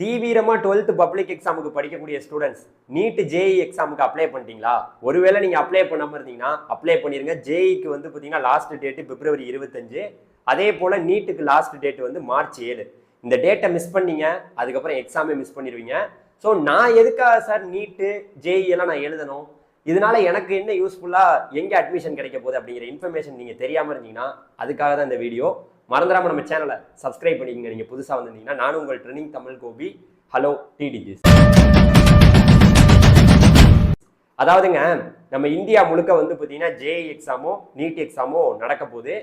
தீவிரமாக twelfth public எக்ஸாமுக்கு படிக்கக்கூடிய ஸ்டூடெண்ட்ஸ் நீட் ஜேஇ எக்ஸாமுக்கு அப்ளை பண்ணிட்டீங்களா? ஒருவேளை நீங்கள் அப்ளை பண்ணாமல் இருந்தீங்கன்னா அப்ளை பண்ணிடுங்க ஜேஇக்கு வந்து பார்த்தீங்கன்னா லாஸ்ட் டேட்டு பிப்ரவரி இருபத்தஞ்சு. அதே போல் நீட்டுக்கு லாஸ்ட் டேட் வந்து மார்ச் ஏழு. இந்த டேட்டை மிஸ் பண்ணீங்க அதுக்கப்புறம் எக்ஸாமே மிஸ் பண்ணிடுவீங்க. ஸோ நான் எதுக்காக சார் நீட்டு ஜேஇ எல்லாம் நான் எழுதணும்? இதனால எனக்கு என்ன யூஸ்ஃபுல்லாக எங்கே அட்மிஷன் கிடைக்க போகுது அப்படிங்கிற இன்ஃபர்மேஷன் நீங்கள் தெரியாமல் இருந்தீங்கன்னா அதுக்காக தான் இந்த வீடியோ மறந்துடாம நம்ம சேனலை சப்ஸ்கிரைப் பண்ணிக்கங்க. நீங்கள் புதுசாக வந்திருந்தீங்கன்னா நானும் உங்கள் ட்ரெனிங் தமிழ் கோபி ஹலோ டிடிஜிஸ் அதாவதுங்க நம்ம இந்தியா முழுக்க வந்து பார்த்தீங்கன்னா ஜேஇ எக்ஸாமோ நீட் எக்ஸாமோ நடக்க போகுது.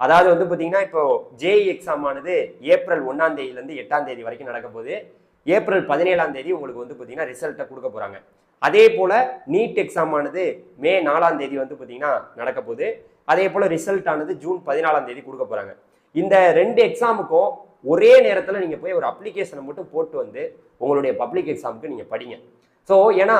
அதாவது வந்து பார்த்தீங்கன்னா இப்போ ஜேஇ எக்ஸாம் ஆனது ஏப்ரல் ஒன்றாம் தேதியிலேருந்து எட்டாம் தேதி வரைக்கும் நடக்க போகுது. ஏப்ரல் பதினேழாம் தேதி உங்களுக்கு வந்து பார்த்தீங்கன்னா ரிசல்ட்டை கொடுக்க போகிறாங்க அதே போல் நீட் எக்ஸாம் ஆனது மே நாலாம் தேதி வந்து பார்த்தீங்கன்னா நடக்க போகுது. அதே போல் ரிசல்ட் ஆனது ஜூன் பதினாலாம் தேதி கொடுக்க போகிறாங்க இந்த ரெண்டு எக்ஸாமுக்கும் ஒரே நேரத்தில் நீங்கள் போய் ஒரு அப்ளிகேஷனை மட்டும் போட்டு வந்து உங்களுடைய பப்ளிக் எக்ஸாமுக்கு நீங்கள் படிங்க. ஸோ ஏன்னா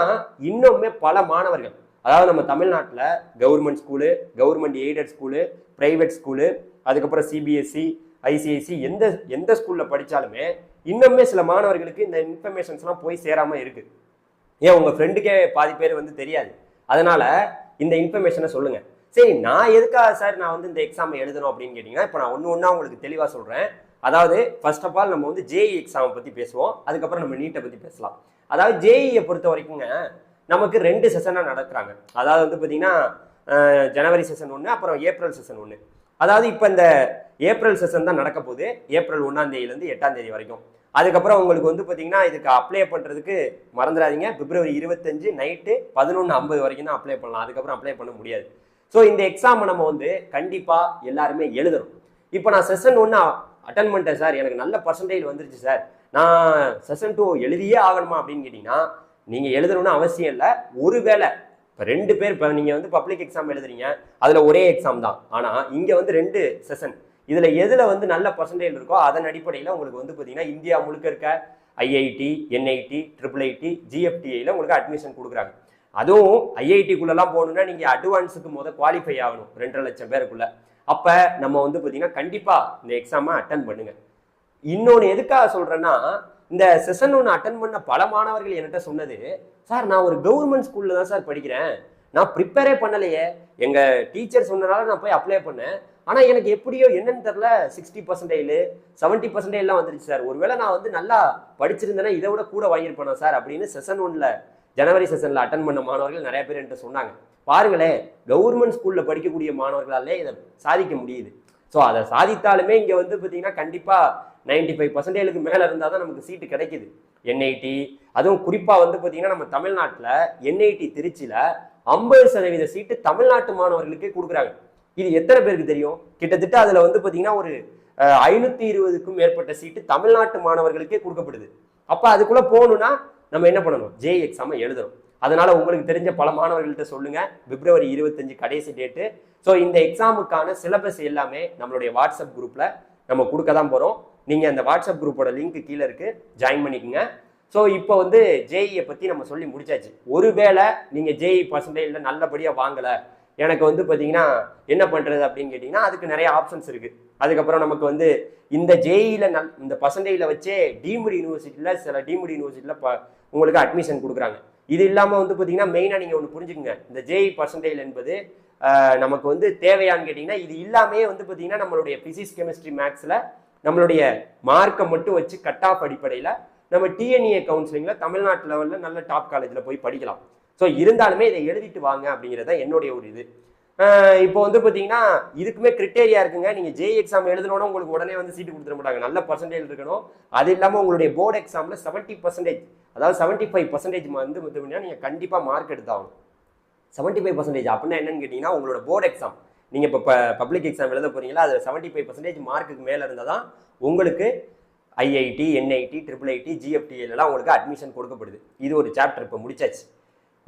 இன்னுமே பல மாணவர்கள் அதாவது நம்ம தமிழ்நாட்டில் government school government aided school private school அதுக்கப்புறம் சிபிஎஸ்சி ஐசிஐசி எந்த எந்த ஸ்கூலில் படித்தாலுமே இன்னுமே சில மாணவர்களுக்கு இந்த இன்ஃபர்மேஷன்ஸ்லாம் போய் சேராமல் இருக்குது ஏன் உங்கள் ஃப்ரெண்டுக்கே பாதி பேர் வந்து தெரியாது. அதனால் இந்த இன்ஃபர்மேஷனை சொல்லுங்கள் சரி நான் எதுக்காக சார் நான் வந்து இந்த எக்ஸாம் எழுதணும் அப்படின்னு கேட்டிங்கன்னா இப்போ நான் ஒன்று ஒன்றா உங்களுக்கு தெளிவாக சொல்கிறேன் அதாவது ஃபர்ஸ்ட் ஆஃப் ஆல் நம்ம வந்து ஜேஇ எக்ஸாமை பற்றி பேசுவோம். அதுக்கப்புறம் நம்ம நீட்டை பற்றி பேசலாம். அதாவது ஜேஇயை பொறுத்த வரைக்குங்க நமக்கு ரெண்டு செஷனாக நடக்கிறாங்க. அதாவது வந்து பார்த்தீங்கன்னா ஜனவரி செஷன் ஒன்று அப்புறம் ஏப்ரல் செஷன் ஒன்று அதாவது இப்போ இந்த ஏப்ரல் செஷன் தான் நடக்க போகுது. ஏப்ரல் ஒன்றாம் தேதியிலேருந்து எட்டாம் தேதி வரைக்கும். அதுக்கப்புறம் உங்களுக்கு வந்து பார்த்தீங்கன்னா இதுக்கு அப்ளை பண்ணுறதுக்கு மறந்துடாதீங்க. பிப்ரவரி இருபத்தஞ்சு நைட்டு பதினொன்று ஐம்பது வரைக்கும் தான் அப்ளை பண்ணலாம். அதுக்கப்புறம் அப்ளை பண்ண முடியாது. ஸோ இந்த எக்ஸாமை நம்ம வந்து கண்டிப்பாக எல்லாருமே எழுதணும். இப்போ நான் செஷன் ஒன்று அட்டன் பண்ணிட்டேன் சார் எனக்கு நல்ல பர்சன்டேஜ் வந்துருச்சு சார் நான் செஷன் டூ எழுதியே ஆகணுமா அப்படின்னு கேட்டிங்கன்னா நீங்கள் எழுதணும்னு அவசியம் இல்லை. ஒருவேளை இப்போ ரெண்டு பேர் இப்போ நீங்கள் வந்து பப்ளிக் எக்ஸாம் எழுதுறீங்க. அதில் ஒரே எக்ஸாம் தான். ஆனால் இங்கே வந்து ரெண்டு செஷன் இதில் எதில் வந்து நல்ல பர்சன்டேஜ் இருக்கோ அதன் அடிப்படையில் உங்களுக்கு வந்து பார்த்தீங்கன்னா இந்தியா முழுக்க இருக்க ஐஐடி என்ஐடி ட்ரிபிள் ஐடி ஜிஎஃப்டிஐயில் உங்களுக்கு அட்மிஷன் கொடுக்குறாங்க. அதுவும் ஐஐடிக்குள்ளெல்லாம் போகணுன்னா நீங்கள் அட்வான்ஸுக்கு முதல் குவாலிஃபை ஆகணும். ரெண்டரை லட்சம் பேருக்குள்ள. அப்போ நம்ம வந்து பார்த்தீங்கன்னா கண்டிப்பாக இந்த எக்ஸாமை அட்டன் பண்ணுங்க. இன்னொன்று எதுக்காக சொல்கிறேன்னா இந்த செஷன் ஒன்று அட்டன் பண்ண பல மாணவர்கள் என்கிட்ட சொன்னது சார் நான் ஒரு கவர்மெண்ட் ஸ்கூலில் தான் சார் படிக்கிறேன். நான் ப்ரிப்பேரே பண்ணலையே. எங்கள் டீச்சர் சொன்னனால நான் போய் அப்ளை பண்ணேன். ஆனால் எனக்கு எப்படியோ என்னன்னு தெரில சிக்ஸ்டி பர்சன்டேஜ் செவன்ட்டி பர்சன்டேஜ்லாம் வந்துருச்சு சார். ஒருவேளை நான் வந்து நல்லா படிச்சிருந்தேன்னா இதை விட கூட வாங்கியிருப்பேனா சார்? அப்படின்னு செஷன் ஒன்றில் ஜனவரி செஷனில் அட்டன் பண்ண மாணவர்கள் நிறைய பேர் என்கிட்ட சொன்னாங்க. பாருங்களேன் கவர்மெண்ட் ஸ்கூலில் படிக்கக்கூடிய மாணவர்களாலே இதை சாதிக்க முடியுது. ஸோ அதை சாதித்தாலுமே இங்கே வந்து பார்த்தீங்கன்னா கண்டிப்பாக நைன்டி ஃபைவ் பர்சன்டேஜுக்கு மேலே இருந்தால் தான் நமக்கு சீட்டு கிடைக்குது. என்ஐடி அதுவும் குறிப்பாக வந்து பார்த்தீங்கன்னா நம்ம தமிழ்நாட்டில் என்ஐடி திருச்சியில் ஐம்பது சதவீத சீட்டு தமிழ்நாட்டு மாணவர்களுக்கே கொடுக்குறாங்க. இது எத்தனை பேருக்கு தெரியும்? கிட்டத்தட்ட அதில் வந்து பார்த்தீங்கன்னா ஒரு ஐநூற்றி இருபதுக்கும் மேற்பட்ட சீட்டு தமிழ்நாட்டு மாணவர்களுக்கே கொடுக்கப்படுது. அப்போ அதுக்குள்ளே போகணுன்னா நம்ம என்ன பண்ணணும்? ஜே எக்ஸாமை எழுதணும். அதனால் உங்களுக்கு தெரிஞ்ச பல மாணவர்கள்ட்ட சொல்லுங்கள் பிப்ரவரி இருபத்தஞ்சு கடைசி டேட்டு ஸோ இந்த எக்ஸாமுக்கான சிலபஸ் எல்லாமே நம்மளுடைய வாட்ஸ்அப் குரூப்பில் நம்ம கொடுக்க தான் போகிறோம் நீங்கள் அந்த வாட்ஸ்அப் குரூப்போட லிங்க் கீழே இருக்கு. ஜாயின் பண்ணிக்கோங்க. ஸோ இப்போ வந்து ஜேஇயை பற்றி நம்ம சொல்லி முடிச்சாச்சு. ஒருவேளை நீங்கள் ஜேஇ பர்சன்டேஜில் நல்லபடியாக வாங்கலை. எனக்கு வந்து பார்த்தீங்கன்னா என்ன பண்ணுறது அப்படின்னு கேட்டிங்கன்னா அதுக்கு நிறைய ஆப்ஷன்ஸ் இருக்குது அதுக்கப்புறம் நமக்கு வந்து இந்த ஜேஇயில் நல் இந்த பர்சன்டேஜில் வச்சே டீம்டு யூனிவர்சிட்டியில் சில டீம்டு யூனிவர்சிட்டியில் ப உங்களுக்கு அட்மிஷன் கொடுக்குறாங்க. இது இல்லாமல் வந்து பார்த்தீங்கன்னா மெயினாக நீங்கள் ஒன்று புரிஞ்சுக்கங்க. இந்த ஜேஇ பர்சன்டேஜ் என்பது நமக்கு வந்து தேவையான்னு கேட்டிங்கன்னா இது இல்லாமே வந்து பார்த்தீங்கன்னா நம்மளுடைய ஃபிசிக்ஸ் கெமிஸ்ட்ரி மேக்ஸில் நம்மளுடைய மார்க்கை மட்டும் வச்சு கட் ஆஃப் அடிப்படையில் நம்ம டிஎன்இஏ கவுன்சிலிங்கில் தமிழ்நாட்டு லெவலில் நல்ல டாப் காலேஜில் போய் படிக்கலாம். ஸோ இருந்தாலுமே இதை எழுதிட்டு வாங்க அப்படிங்கிறது தான் என்னுடைய ஒரு இது. இப்போ வந்து பார்த்தீங்கன்னா இதுக்குமே கிரிட்டேரியா இருக்குங்க. நீங்கள் ஜே எக்ஸாம் எழுதணும்னா உங்களுக்கு உடனே வந்து சீட்டு கொடுத்துட மாட்டாங்க. நல்ல பர்சன்டேஜ் இருக்கணும். அது இல்லாமல் உங்களுடைய போர்டு எக்ஸாமில் செவன்ட்டி பர்சன்டேஜ் அதாவது செவன்ட்டி ஃபைவ் பர்சன்டேஜ் வந்து பார்த்தீங்கன்னா நீங்கள் கண்டிப்பாக மார்க் எடுத்தாகணும் செவன்ட்டி ஃபைவ் பர்சன்டேஜ் அப்படின்னா என்னன்னு கேட்டிங்கன்னா உங்களோட போர்டு எக்ஸாம் நீங்கள் இப்போ பப்ளிக் எக்ஸாம் எழுத போறீங்களா அது செவன்ட்டி ஃபைவ் பர்சன்டேஜ் மார்க்குக்கு மேலே இருந்தால் தான் உங்களுக்கு ஐஐடி என்ஐடி ட்ரிபிள் ஐடி ஜிஎஃப்டிஎல்லாம் உங்களுக்கு அட்மிஷன் கொடுக்கப்படுது. இது ஒரு சாப்டர் இப்போ முடிச்சாச்சு.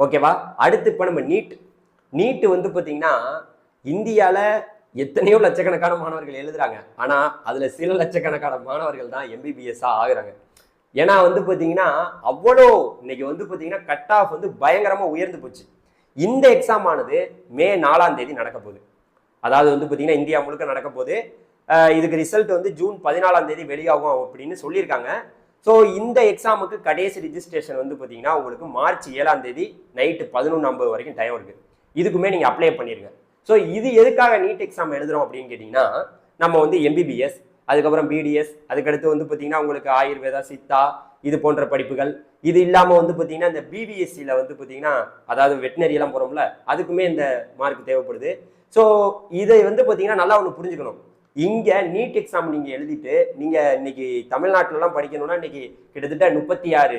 ஓகேவா அடுத்து இப்போ நம்ம நீட் நீட்டு வந்து பார்த்தீங்கன்னா இந்தியாவில் எத்தனையோ லட்சக்கணக்கான மாணவர்கள் எழுதுறாங்க. ஆனால் அதில் சில லட்சக்கணக்கான மாணவர்கள் தான் எம்பிபிஎஸ்ஸாக ஆகுறாங்க. ஏன்னா வந்து பார்த்தீங்கன்னா அவ்வளோ இன்னைக்கு வந்து பார்த்தீங்கன்னா கட் ஆஃப் வந்து பயங்கரமாக உயர்ந்து போச்சு. இந்த எக்ஸாம் ஆனது மே நாலாம் தேதி நடக்க போகுது. அதாவது வந்து பார்த்தீங்கன்னா இந்தியா முழுக்க நடக்க போகுது. இதுக்கு ரிசல்ட் வந்து ஜூன் பதினாலாம் தேதி வெளியாகும் அப்படின்னு சொல்லியிருக்காங்க. ஸோ இந்த எக்ஸாமுக்கு கடைசி ரிஜிஸ்ட்ரேஷன் வந்து பார்த்தீங்கன்னா உங்களுக்கு மார்ச் ஏழாம் தேதி நைட்டு பதினொன்று ஐம்பது வரைக்கும் டைம் இருக்குது இதுக்குமே நீங்கள் அப்ளை பண்ணிடுங்க ஸோ இது எதுக்காக நீட் எக்ஸாம் எழுதுறோம் அப்படின்னு கேட்டிங்கன்னா நம்ம வந்து எம்பிபிஎஸ் அதுக்கப்புறம் பிடிஎஸ் அதுக்கடுத்து வந்து பார்த்தீங்கன்னா உங்களுக்கு ஆயுர்வேதா சித்தா இது போன்ற படிப்புகள். இது இல்லாமல் வந்து பார்த்தீங்கன்னா இந்த பிபிஎஸ்சியில் வந்து பார்த்தீங்கன்னா அதாவது வெட்டினரியெல்லாம் போகிறோம்ல அதுக்குமே இந்த மார்க் தேவைப்படுது. ஸோ இதை வந்து பார்த்தீங்கன்னா நல்லா ஒன்று புரிஞ்சுக்கணும். இங்கே நீட் எக்ஸாம் நீங்கள் எழுதிட்டு நீங்கள் இன்னைக்கு தமிழ்நாட்டிலலாம் படிக்கணும்னா இன்னைக்கு கிட்டத்தட்ட முப்பத்தி ஆறு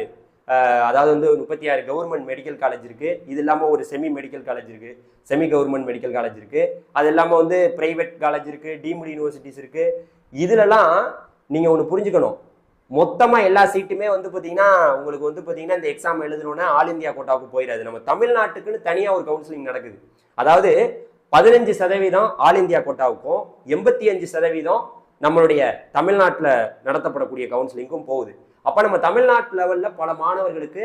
அதாவது வந்து முப்பத்தி ஆறு கவர்மெண்ட் மெடிக்கல் காலேஜ் இருக்குது இது இல்லாமல் ஒரு செமி மெடிக்கல் காலேஜ் இருக்குது செமி கவர்மெண்ட் மெடிக்கல் காலேஜ் இருக்குது அது இல்லாமல் வந்து ப்ரைவேட் காலேஜ் இருக்குது டீம்டு யூனிவர்சிட்டிஸ் இருக்குது இதுலலாம் நீங்கள் ஒன்று புரிஞ்சுக்கணும். மொத்தமாக எல்லா சீட்டுமே வந்து பார்த்தீங்கன்னா உங்களுக்கு வந்து பார்த்தீங்கன்னா இந்த எக்ஸாம் எழுதணுன்னா ஆல் இந்தியா கோட்டாவுக்கு போயிடாது நம்ம தமிழ்நாட்டுக்குன்னு தனியாக ஒரு கவுன்சிலிங் நடக்குது. அதாவது பதினஞ்சு சதவீதம் ஆல் இந்தியா கோட்டாவுக்கும் எண்பத்தி அஞ்சு சதவீதம் நம்மளுடைய தமிழ்நாட்டில் நடத்தப்படக்கூடிய கவுன்சிலிங்கும் போகுது. அப்போ நம்ம தமிழ்நாட்டு லெவலில் பல மாணவர்களுக்கு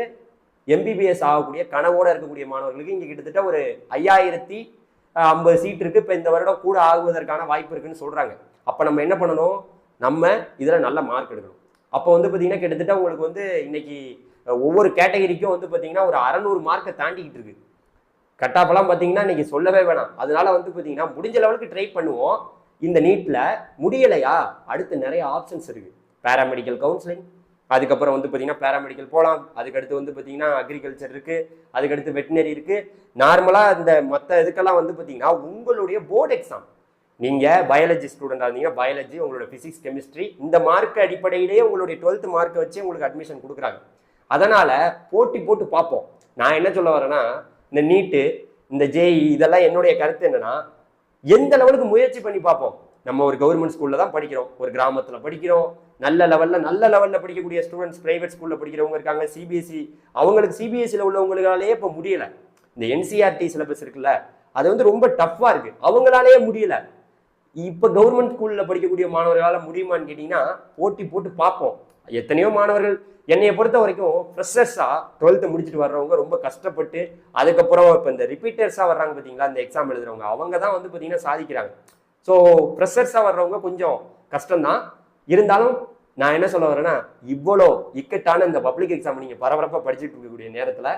எம்பிபிஎஸ் ஆகக்கூடிய கனவோடு இருக்கக்கூடிய மாணவர்களுக்கு இங்கே கிட்டத்தட்ட ஒரு ஐயாயிரத்தி ஐம்பது சீட் இருக்குது இப்போ இந்த வருடம் கூட ஆகுவதற்கான வாய்ப்பு இருக்குன்னு சொல்கிறாங்க அப்போ நம்ம என்ன பண்ணணும்? நம்ம இதில் நல்ல மார்க் எடுக்கணும். அப்போ வந்து பார்த்திங்கன்னா கிட்டத்தட்ட உங்களுக்கு வந்து இன்னைக்கு ஒவ்வொரு கேட்டகரிக்கும் வந்து பார்த்தீங்கன்னா ஒரு அறநூறு மார்க்கை தாண்டிக்கிட்டு இருக்கு. கட்டாப்பெல்லாம் பார்த்தீங்கன்னா இன்னைக்கு சொல்லவே வேணாம். அதனால வந்து பார்த்தீங்கன்னா முடிஞ்ச லெவலுக்கு ட்ரை பண்ணுவோம். இந்த நீட்டில் முடியலையா? அடுத்து நிறைய ஆப்ஷன்ஸ் இருக்குது பேராமெடிக்கல் கவுன்சிலிங் அதுக்கப்புறம் வந்து பார்த்தீங்கன்னா பேராமெடிக்கல் போகலாம் அதுக்கடுத்து வந்து பார்த்தீங்கன்னா அக்ரிகல்ச்சர் இருக்குது அதுக்கடுத்து வெட்டினரி இருக்குது நார்மலாக இந்த மற்ற இதுக்கெல்லாம் வந்து பார்த்தீங்கன்னா உங்களுடைய போர்டு எக்ஸாம் நீங்கள் பயாலஜி ஸ்டூடெண்டாக இருந்தீங்கன்னா பயாலஜி உங்களோட ஃபிசிக்ஸ் கெமிஸ்ட்ரி இந்த மார்க் அடிப்படையிலேயே உங்களுடைய டுவெல்த் மார்க்கை வச்சு உங்களுக்கு அட்மிஷன் கொடுக்குறாங்க. அதனால் போட்டி போட்டு பார்ப்போம். நான் என்ன சொல்ல வரேன்னா இந்த நீட்டு இந்த ஜேஇ இதெல்லாம் என்னுடைய கருத்து என்னென்னா எந்த லெவலுக்கு முயற்சி பண்ணி பார்ப்போம். நம்ம ஒரு கவர்மெண்ட் ஸ்கூலில் தான் படிக்கிறோம். ஒரு கிராமத்தில் படிக்கிறோம். நல்ல லெவலில் நல்ல லெவலில் படிக்கக்கூடிய ஸ்டூடெண்ட்ஸ் ப்ரைவேட் ஸ்கூலில் படிக்கிறவங்க இருக்காங்க. சிபிஎஸ்சி அவங்களுக்கு சிபிஎஸ்சியில் உள்ளவங்களாலேயே இப்போ முடியலை. இந்த என்சிஆர்டி சிலபஸ் இருக்குல்ல அது வந்து ரொம்ப டஃப்பாக இருக்குது அவங்களாலேயே முடியலை. இப்போ கவர்மெண்ட் ஸ்கூலில் படிக்கக்கூடிய மாணவர்களால் முடியுமான்னு கேட்டிங்கன்னா போட்டி போட்டு பார்ப்போம். எத்தனையோ மாணவர்கள் என்னைய பொறுத்த வரைக்கும் ஃப்ரெஷர்ஸாக டுவெல்த்து முடிச்சுட்டு வர்றவங்க ரொம்ப கஷ்டப்பட்டு அதுக்கப்புறம் இப்போ இந்த ரிப்பீட்டர்ஸாக வர்றாங்க பார்த்தீங்களா இந்த எக்ஸாம் எழுதுறவங்க அவங்க தான் வந்து பார்த்தீங்கன்னா சாதிக்கிறாங்க. ஸோ ப்ரெஷர்ஸாக வர்றவங்க கொஞ்சம் கஷ்டம்தான். இருந்தாலும் நான் என்ன சொல்ல வரேன்னா இவ்வளோ இக்கட்டான இந்த பப்ளிக் எக்ஸாம் நீங்கள் பரபரப்பாக படிச்சுட்டு இருக்கக்கூடிய நேரத்தில்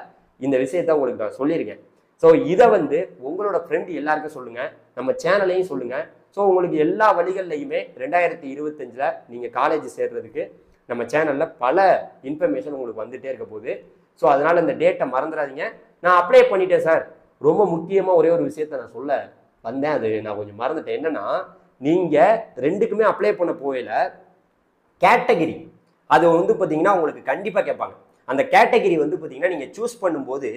இந்த விஷயத்த உங்களுக்கு நான் சொல்லியிருக்கேன். ஸோ இதை வந்து உங்களோட ஃப்ரெண்டு எல்லாருக்கும் சொல்லுங்கள் நம்ம சேனலையும் சொல்லுங்கள் ஸோ உங்களுக்கு எல்லா வழிகள்லையுமே ரெண்டாயிரத்தி இருபத்தஞ்சில் நீங்கள் காலேஜ் சேர்றதுக்கு நம்ம சேனலில் பல இன்ஃபர்மேஷன் உங்களுக்கு வந்துகிட்டே இருக்க போகுது. ஸோ அதனால் இந்த டேட்டை மறந்துடாதீங்க. நான் அப்ளை பண்ணிட்டேன் சார் ரொம்ப முக்கியமாக ஒரே ஒரு விஷயத்த நான் சொல்ல வந்தேன். அது நான் கொஞ்சம் மறந்துட்டேன். என்னன்னா நீங்கள் ரெண்டுக்குமே அப்ளை பண்ண போயில கேட்டகிரி அது வந்து பார்த்தீங்கன்னா உங்களுக்கு கண்டிப்பாக கேட்பாங்க. அந்த கேட்டகிரி வந்து பார்த்தீங்கன்னா நீங்கள் சூஸ் பண்ணும்போது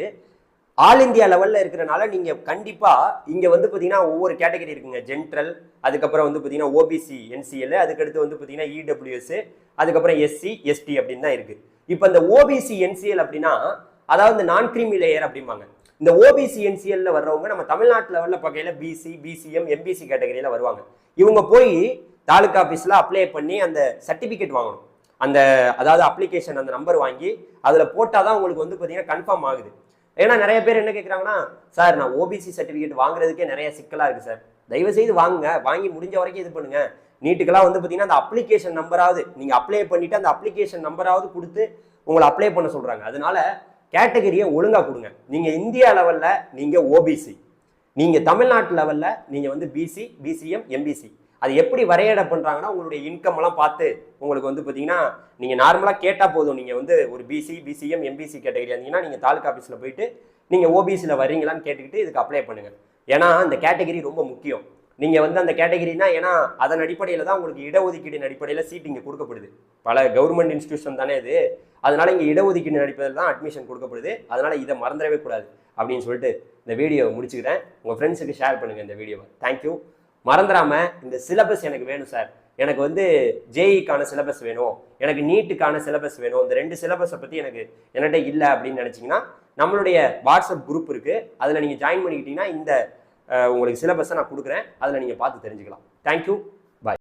ஆல் இந்தியா லெவலில் இருக்கிறனால நீங்கள் கண்டிப்பாக இங்கே வந்து பார்த்தீங்கன்னா ஒவ்வொரு கேட்டகரி இருக்குங்க. ஜென்ட்ரல் அதுக்கப்புறம் வந்து பார்த்தீங்கன்னா ஓபிசி என்சிஎல் அதுக்கடுத்து வந்து பார்த்தீங்கன்னா இடபிள்யூஎஸ் அதுக்கப்புறம் எஸ்சி எஸ்டி அப்படின்னு தான் இருக்குது இப்போ இந்த ஓபிசி என்சிஎல் அப்படின்னா அதாவது நான் கிரீமி லேயர் அப்படிம்பாங்க. இந்த ஓபிசி என்சிஎல்ல வர்றவங்க நம்ம தமிழ்நாட்டு லெவலில் பார்க்கையில பிசி பிசிஎம் எம்பிசி கேட்டகரியில் வருவாங்க. இவங்க போய் தாலுக்கா ஆஃபீஸில் அப்ளை பண்ணி அந்த சர்டிஃபிகேட் வாங்கணும். அந்த அதாவது அப்ளிகேஷன் அந்த நம்பர் வாங்கி அதில் போட்டால் தான் உங்களுக்கு வந்து பார்த்தீங்கன்னா கன்ஃபார்ம் ஆகுது. ஏன்னா நிறைய பேர் என்ன கேட்குறாங்கன்னா சார் நான் ஓபிசி சர்டிஃபிகேட் வாங்குறதுக்கே நிறைய சிக்கலாக இருக்குது சார். தயவு செய்து வாங்குங்க. வாங்கி முடிஞ்ச வரைக்கும் இது பண்ணுங்க. நீட்டுக்கெல்லாம் வந்து பார்த்தீங்கன்னா அந்த அப்ளிகேஷன் நம்பராவது நீங்கள் அப்ளை பண்ணிவிட்டு அந்த அப்ளிகேஷன் நம்பராவது கொடுத்து உங்களை அப்ளை பண்ண சொல்கிறாங்க அதனால கேட்டகரியை ஒழுங்காக கொடுங்க. நீங்கள் இந்தியா லெவலில் நீங்கள் ஓபிசி நீங்கள் தமிழ்நாட்டு லெவலில் நீங்கள் வந்து பிசி பிசிஎம் எம்பிசி அது எப்படி வரையட பண்ணுறாங்கன்னா உங்களுடைய இன்கம் எல்லாம் பார்த்து உங்களுக்கு வந்து பார்த்தீங்கன்னா நீங்கள் நார்மலாக கேட்டால் போதும். நீங்கள் வந்து ஒரு பிசி பிசிஎம் எம்பிசி கேட்டகரி இருந்தீங்கன்னா நீங்கள் தாலுக்கா ஆஃபீஸில் போயிட்டு நீங்கள் ஓபிசியில் வரீங்களான்னு கேட்டுக்கிட்டு இதுக்கு அப்ளை பண்ணுங்கள் ஏன்னா அந்த கேட்டகரி ரொம்ப முக்கியம். நீங்கள் வந்து அந்த கேட்டகிரினா ஏன்னா அதன் அடிப்படையில் தான் உங்களுக்கு இடஒதுக்கீடின் அடிப்படையில் சீட் இங்கே கொடுக்கப்படுது. பல கவர்மெண்ட் இன்ஸ்டியூஷன் தானே இது. அதனால இங்கே இடஒதுக்கீடு அடிப்படையில் தான் அட்மிஷன் கொடுக்கப்படுது. அதனால இதை மறந்துடவே கூடாது அப்படின்னு சொல்லிட்டு இந்த வீடியோவை முடிச்சுக்கிறேன். உங்கள் ஃப்ரெண்ட்ஸுக்கு ஷேர் பண்ணுங்கள் இந்த வீடியோவை தேங்க்யூ மறந்துடாமல் இந்த சிலபஸ் எனக்கு வேணும் சார் எனக்கு வந்து ஜேஇக்கான சிலபஸ் வேணும். எனக்கு நீட்டுக்கான சிலபஸ் வேணும். இந்த ரெண்டு சிலபஸை பற்றி எனக்கு என்கிட்ட இல்லை அப்படின்னு நினச்சிங்கன்னா நம்மளுடைய வாட்ஸ்அப் குரூப் இருக்குது அதில் நீங்கள் ஜாயின் பண்ணிக்கிட்டிங்கன்னா இந்த உங்களுக்கு சிலபஸை நான் கொடுக்குறேன். அதில் நீங்கள் பார்த்து தெரிஞ்சுக்கலாம். தேங்க்யூ